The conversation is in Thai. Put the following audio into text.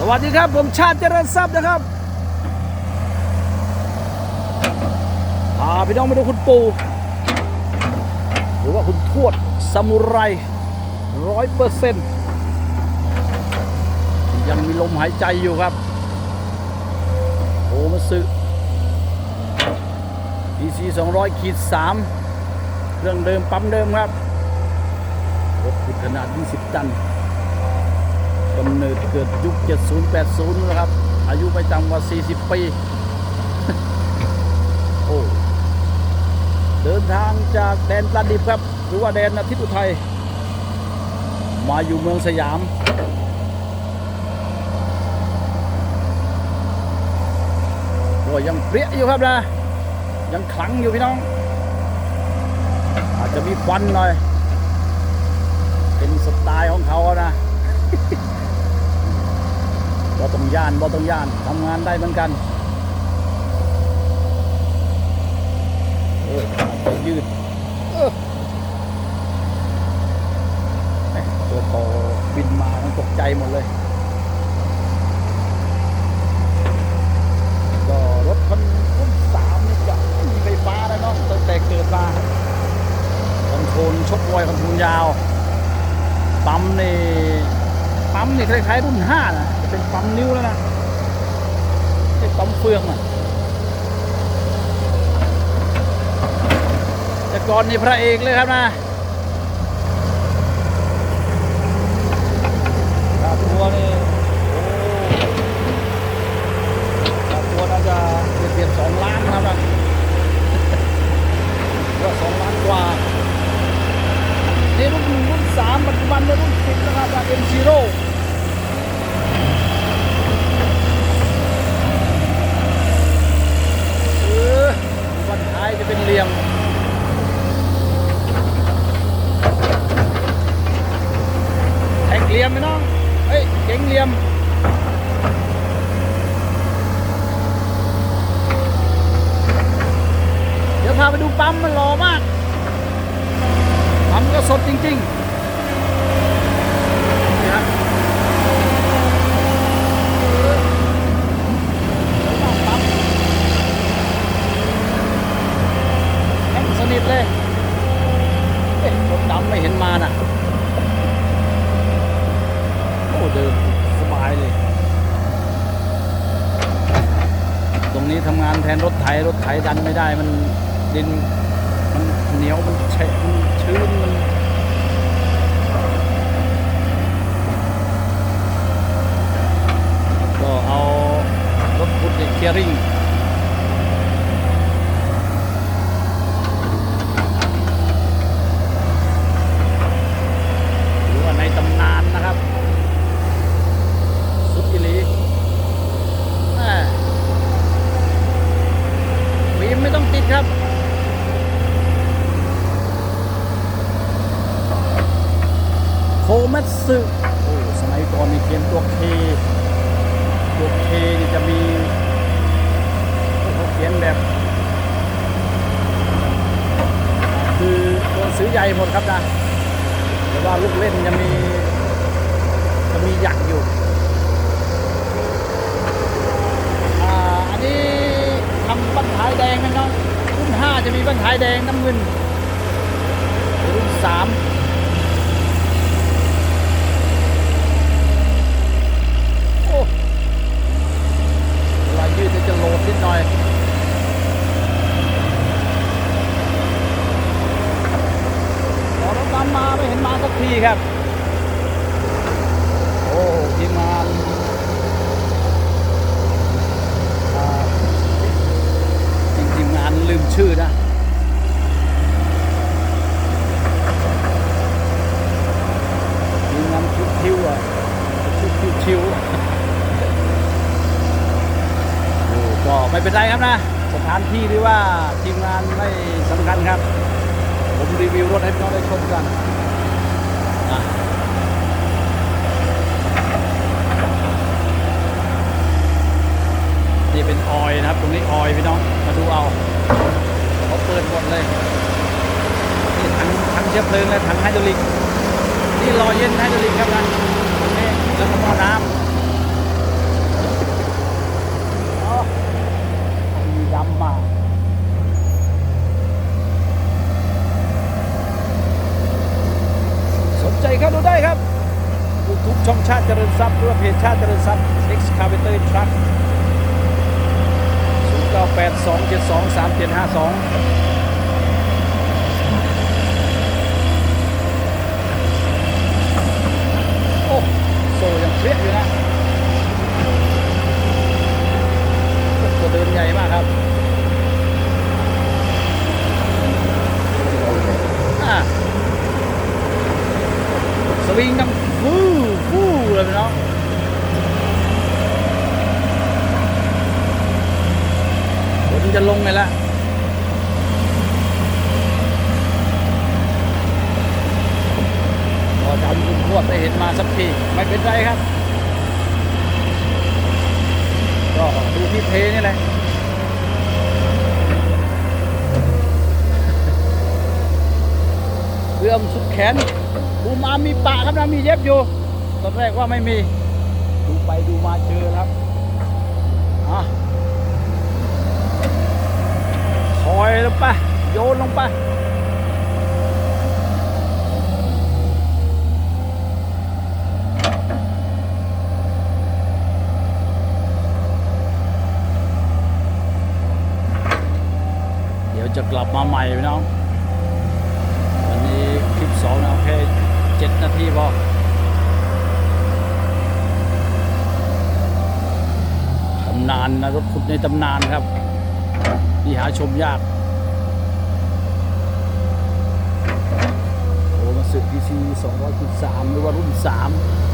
สวัสดีครับผมชาติเจริญทรัพย์นะครับพาพี่น้องมาดูคุณปู่หรือว่าคุณทวดซามูไรร้อยเปอร์เซ็นต์ยังมีลมหายใจอยู่ครับโอมาสึ DC 200ขีด3เครื่องเดิมปั๊มเดิมครับรถขุดขนาด 20 ตัน นิดเกิดยุค 70 80 นะครับ อายุไม่ต่ำกว่า 40 ปี โอ้เดินทางจากแดนปลาดิบครับ หรือว่าแดนอาทิตย์อุทัย มาอยู่เมืองสยามก็ยังเปรี้ยอยู่ครับนะ ยังขลังอยู่พี่น้อง อาจจะมีควันหน่อย เป็นสไตล์ของเขาอะนะ บ่ต้องย่านบ่ต้องย่านทำงานได้เหมือนกันเออยืดเออตัวพอบินมามันตกใจหมดเลย ก็รถคันรุ่นสามนี่จะมีไฟฟ้าแล้วเนาะตั้งแต่เกิดมาคอนโทรลชกมวยคอนโทรลยาวปั๊มนี่ ปั๊มนี่คล้ายๆรุ่นห้านะเป็นปั๊มนิ้วแล้วนะไอ้ปั๊มเฟืองอะแต่ก่อนนี่พระเอกเลยครับนะค่าตัวนี่โอ้ค่าตัวน่าจะเบียดๆสองล้านนะครับนะก็สองล้านกว่า นี่รุ่นรุ่นสามปัจจุบันเนี่ยรุ่นสิบนะครับจากเอ็มซีโร่เออวันท้ายจะเป็นเหลี่ยม แท็กเหลี่ยมไหมน้อง เฮ้ย เก่งเหลี่ยม เดี๋ยวพาไปดูปั๊มมันหล่อมาก ปั๊มก็สดจริง ๆนี่ครับปั๊มแข็งสนิทเลยเอ๊ะรถดำไม่เห็นมาน่ะ โอ้เดินสบายเลย ตรง นี้ทำงานแทนรถไถรถไถดันไม่ได้มันดินมันเหนียวมันแฉะมันชื้นมันก็เอารถพุทธเคลียร์ริงหรือว่าในตำนานนะครับ สุดอิลีแม่ฟิล์มไม่ต้องติดครับ โคมัต สึโอ้สมัยก่อนมีเขียนตัวเคตัวเคนี่จะมีเขาเขียนแบบ คือตัวหนังสือใหญ่หมดครับนะแต่ว่าลูกเล่นจะมีจะมีหยักอยู่อ่าอันนี้ทำบั้นท้ายแดงนะน้องรุ่นห้าจะมีบั้นท้ายแดงน้ำเงินรุ่นสาม โอ้เวลายืดจะโหลดนิดหน่อย รอรถตามมาไม่เห็น ดีครับ โอ้ทีมงานจริงทีมงานลืมชื่อนะทีมงานคิวคิวอะคิวคิวคิวโอ้ก็ไม่เป็นไรครับนะ สถานที่หรือว่าทีมงานไม่สำคัญครับ ผมรีวิวรถให้พี่น้องได้ชมกัน นี่เป็นออยนะครับ ตรงนี้ออยพี่น้อง มาดูเอาเขาเปิดหมดเลย นี่ถังถังเชื้อเพลิงและถังไฮดรอลิก นี่รอเย็นไฮดรอลิกครับนะนี่แล้วก็หม้อน้ำ ช่องชาติ เจริญทรัพย์หรือว่าเพจชาติเจริญทรัพย์ Excavator Truck 0982723752โอ้โซยังเฟี้ยอยู่นะตัวเดินใหญ่มากครับอะสวิงดังฟู่ฟู่เลยพี่น้อง ฝนจะลงไงละพอจะคุณพวดได้เห็นมาสักทีไม่เป็นไรครับ ก็ดูที่เทนี่แหละเอื้อมสุดแขนดูมามีปะครับนะมีเย็บอยู่ ตอนแรกว่าไม่มี ดูไปดูมาเจอครับอะถอย ลงไป โยนลงไป เดี๋ยวจะกลับมาใหม่พี่น้อง วันนี้คลิปสองนะโอเคเจ็ดนาทีพอำนานนะรถขุดในตำนานครับที่หาชมยาก โอ้มาสึกพีซี200.3 หรือว่ารุ่น 3